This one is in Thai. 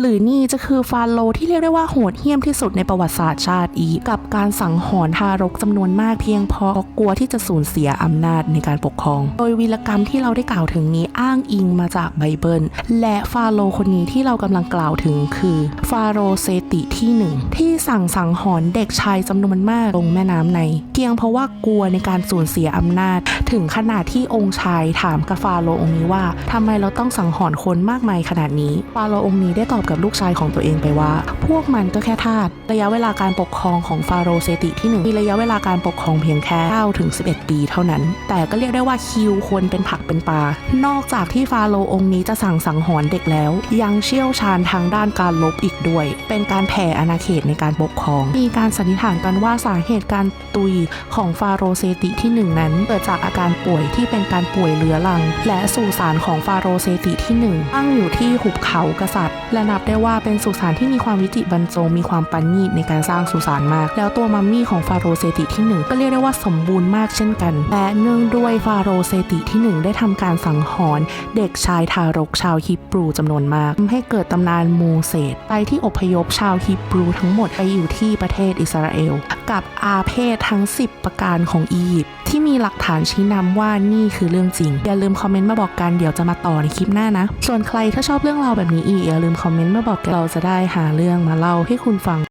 หรือนี่จะคือฟาโรที่เรียกได้ว่าโหดเหี้ยมที่สุดในประวัติศาสตร์ชาติอีกกับการสังหรณ์ทารกจำนวนมากเพียงเพราะกลัวที่จะสูญเสียอำนาจในการปกครอง โดยวีรกรรมที่เราได้กล่าวถึงนี้อ้างอิงมาจากไบเบิล และฟาโรคนนี้ที่เรากำลังกล่าวถึงคือฟาโรเซติที่หนึ่งที่สั่งสังหรณ์เด็กชายจำนวนมากลงแม่น้ำใน เพียงเพราะว่ากลัวในการสูญเสียอำนาจ ถึงขนาดที่องค์ชายถามกับฟาโรองค์นี้ว่าทำไมเราต้องสังหรณ์คนมากมายขนาดนี้ ฟาโรองค์นี้ได้ตอบกับลูกชายของตัวเองไปว่า พวกมันก็แค่ทาสระยะเวลาการปกครองของฟาโรเซติที่หนึ่งมีระยะเวลาการปกครองเพียงแค่9ถึง11 ปีเท่านั้น แต่ก็เรียกได้ว่าคิวคนเป็นผักเป็นปลานอกจากที่ฟาโรองค์นี้จะสั่งสังหรณ์เด็กแล้ว ยังเชี่ยวชาญทางด้านการลบอีกด้วย เป็นการแผ่อาณาเขตในการปกครอง มีการสันนิษฐานกันว่าสาเหตุการตุยของฟาโรเซติที่หนึ่งนั้นเกิดจากอาการป่วยที่เป็นการป่วยเรื้อรัง และสุสานของฟาโรเซติที่หนึ่งตั้งอยู่ที่หุบเขากษัตริย์และนับได้ว่าเป็นสุสานที่มีความวิจิตรบรรจงมีความปันญี่ในการสร้างสุสานมาก แล้วตัวมัมมี่ของฟาโรห์เซติที่หนึ่งก็เรียกได้ว่าสมบูรณ์มากเช่นกัน และเนื่องด้วยฟาโรห์เซติที่หนึ่งได้ทำการสังหารเด็กชายทารกชาวฮิบรูจำนวนมากทำให้เกิดตำนานโมเสสไปที่อพยพชาวฮิบรูทั้งหมดไปอยู่ที่ประเทศอิสราเอล กับอาเพศทั้ง 10 ประการของอียิปต์ที่มีหลักฐานชี้นำว่านี่คือเรื่องจริง อย่าลืมคอมเมนต์มาบอกกันเดี๋ยวจะมาต่อในคลิปหน้านะ ส่วนใครถ้าชอบเรื่องราวแบบนี้อีกอย่าลืมคอมเมนต์มาบอกกันเราจะได้หาเรื่องมาเล่าให้คุณฟัง